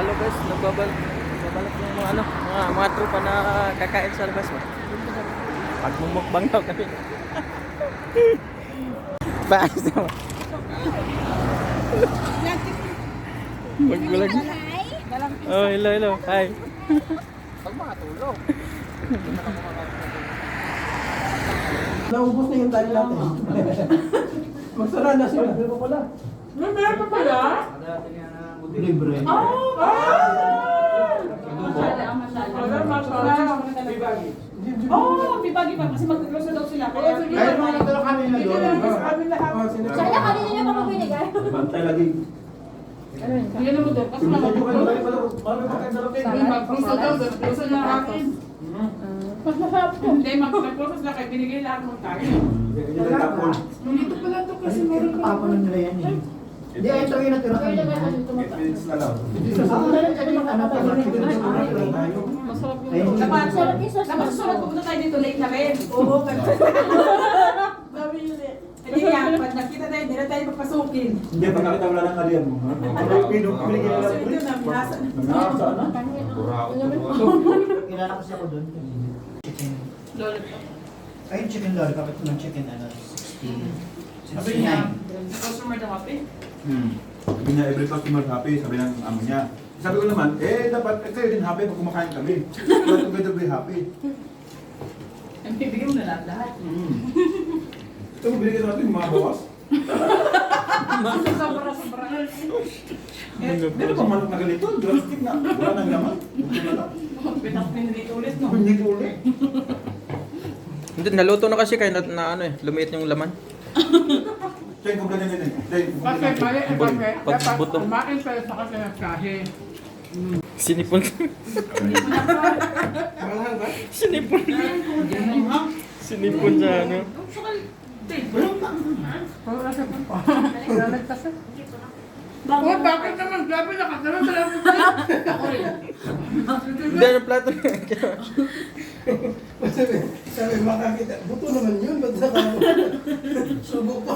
Halo guys, nagbabal nagbabalik yung mga ano, mga, mga tropa na kakain sa labas ba. Pagmumukbang daw kami. Paayos naman. Magbulag. Oh, hello, hello. Hi. Naubos na yung dali natin. Magsara na sila. Pero pala. May meron pa pala? Libre. Oh! Ah! Wala, masala. Oh, bibagi pa kasi mag-close na daw sila. Kaya sige. Kahit mga natalo kami na Sige doon. Oh, sino- Sana kanina niyo pa binigay. Bantay lagi. Na mo doon. Kasi mga mag-close daw, close na akin. Hindi, mag-close sila kaya binigay lahat ng tayo. Ganyan ang tapon. Dito pala to kasi meron pa. tapon nila yan eh. Hindi, ito yung natira kanina. Eight minutes na lang. Kasi yung. Masarap yung sauce. susunod pupunta tayo dito late na rin. Oo, yun eh. Hindi yan, pag nakita tayo, hindi na tayo papasukin. Hindi, pag nakita wala ng kaliyan mo. ha? Pino, pinigyan na So lang. ito na, binasa na. Nangasa na. Kilala kasi ako doon. Chicken. Lollipop. Ay, chicken lollipop. Ito ng chicken ano, 60. Sabi niya, customer daw happy. Hmm. Sabi niya, every customer happy, sabi ng amo niya. Sabi ko naman, eh dapat eh, kayo din happy pag kumakain kami. Dapat together be happy. Ang bibigyan mo na lahat lahat. Hmm. Ito mo binigyan natin yung mga bawas. Sobra, sobra. Eh, ba bang manok na ganito? Drastic na. Wala nang laman. Ito na lang. Pinak pinilito ulit, no? Hindi ko ulit. Hindi, naluto na kasi kayo na, na ano eh, lumiit yung laman. Check ko ganyan din. Kasi mali, eh, kasi Pag dapat buto. kumain kayo sa kasi ng kahe. Sinipon. Sinipon. Sinipon sa ano. Oh, bakit naman? Grabe na kagalan sa lang Ako rin. Hindi, ano plato Sabi, sabi makakita. Buto naman yun. Ba't saka? Subo pa.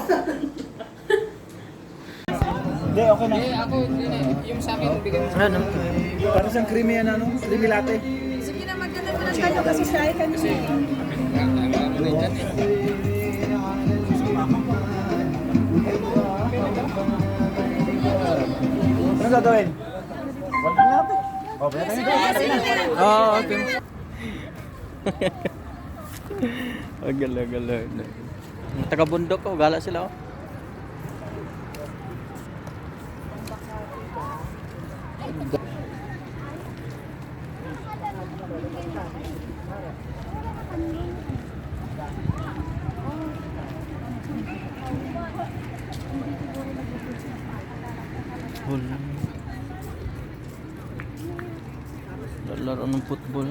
Hindi, okay na. ako, yung sa akin, bigyan Ano? Para siyang creamy yan, ano? Creamy latte. Sige na, magkano mo ng kayo kasi siya ay kanina. Ano gagawin? Wala na natin. Oh, pwede Oo, oh. Agala, agala. Taga bundok ko, gala sila oh. Wala. Laro ng football.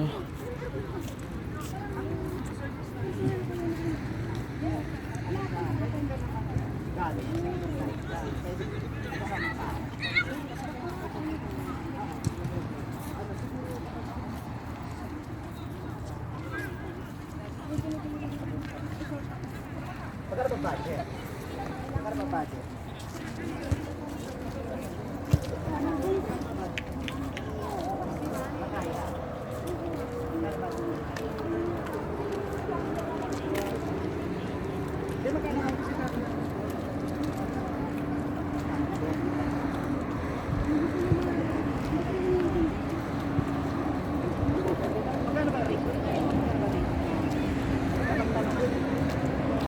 Magkano ba budget? Magkano ba budget?